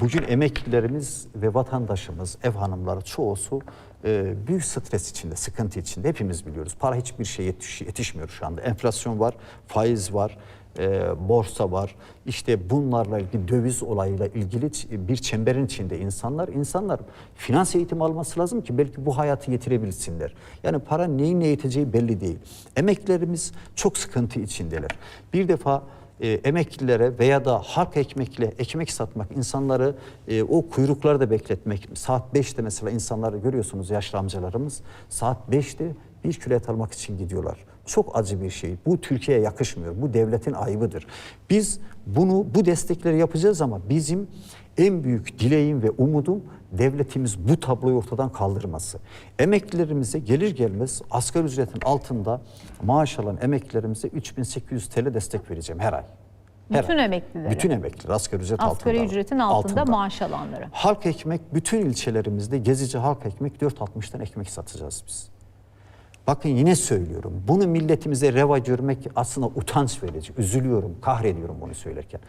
Bugün emeklilerimiz ve vatandaşımız, ev hanımları çoğusu e, büyük stres içinde, sıkıntı içinde. Hepimiz biliyoruz. Para hiçbir şey yetiş, yetişmiyor şu anda. Enflasyon var, faiz var, e, borsa var. İşte bunlarla ilgili döviz olayıyla ilgili bir çemberin içinde insanlar. İnsanlar finans eğitimi alması lazım ki belki bu hayatı yetirebilsinler. Yani para neyin ne yeteceği belli değil. Emeklilerimiz çok sıkıntı içindeler. Bir defa e, emeklilere veya da halk ekmekle ekmek satmak, insanları e, o kuyruklarda bekletmek, saat 5'te mesela insanları görüyorsunuz yaşlı amcalarımız. Saat 5'te bir kilo et almak için gidiyorlar. Çok acı bir şey. Bu Türkiye'ye yakışmıyor. Bu devletin ayıbıdır. Biz bunu bu destekleri yapacağız ama bizim en büyük dileğim ve umudum devletimiz bu tabloyu ortadan kaldırması. Emeklilerimize gelir gelmez asgari ücretin altında maaş alan emeklilerimize 3800 TL destek vereceğim her ay. Her Bütün ay. emeklilere. Bütün emekliler asgari ücret Asgari altında. ücretin altında, maaş alanları. Halk ekmek bütün ilçelerimizde gezici halk ekmek 4.60'tan ekmek satacağız biz. Bakın yine söylüyorum. Bunu milletimize reva görmek aslında utanç verici. Üzülüyorum, kahrediyorum bunu söylerken.